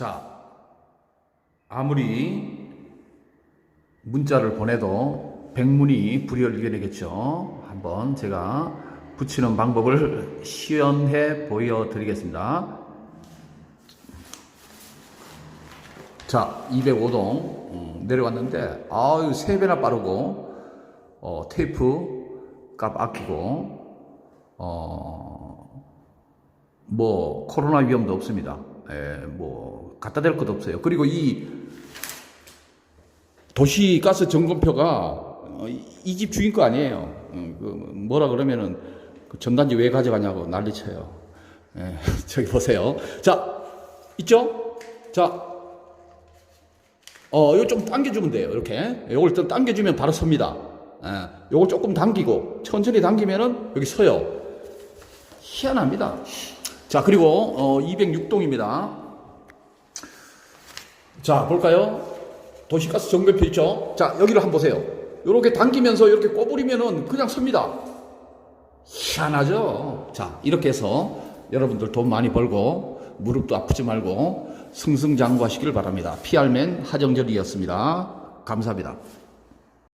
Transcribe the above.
자, 아무리 문자를 보내도 백문이 불여일견이겠죠. 한번 제가 붙이는 방법을 시연해 보여드리겠습니다. 자, 205동 내려왔는데 아유 세 배나 빠르고 어, 테이프 값 아끼고 어, 뭐 코로나 위험도 없습니다. 예, 뭐 갖다 댈 것도 없어요. 그리고 이 도시가스 점검표가 이 집 주인 거 아니에요. 어, 그 뭐라 그러면은 그 전단지 왜 가져가냐고 난리 쳐요. 예, 저기 보세요. 자, 있죠? 자, 어, 이거 좀 당겨주면 돼요. 이렇게. 이걸 좀 당겨주면 바로 섭니다. 예, 요걸 조금 당기고, 천천히 당기면은 여기 서요. 희한합니다. 자, 그리고, 어, 206동입니다. 자, 볼까요? 도시가스 정배표 있죠? 자, 여기를 한번 보세요. 이렇게 당기면서 이렇게 꼬부리면은 그냥 섭니다. 희한하죠? 자, 이렇게 해서 여러분들 돈 많이 벌고 무릎도 아프지 말고 승승장구하시길 바랍니다. 피알맨 하정절이었습니다. 감사합니다.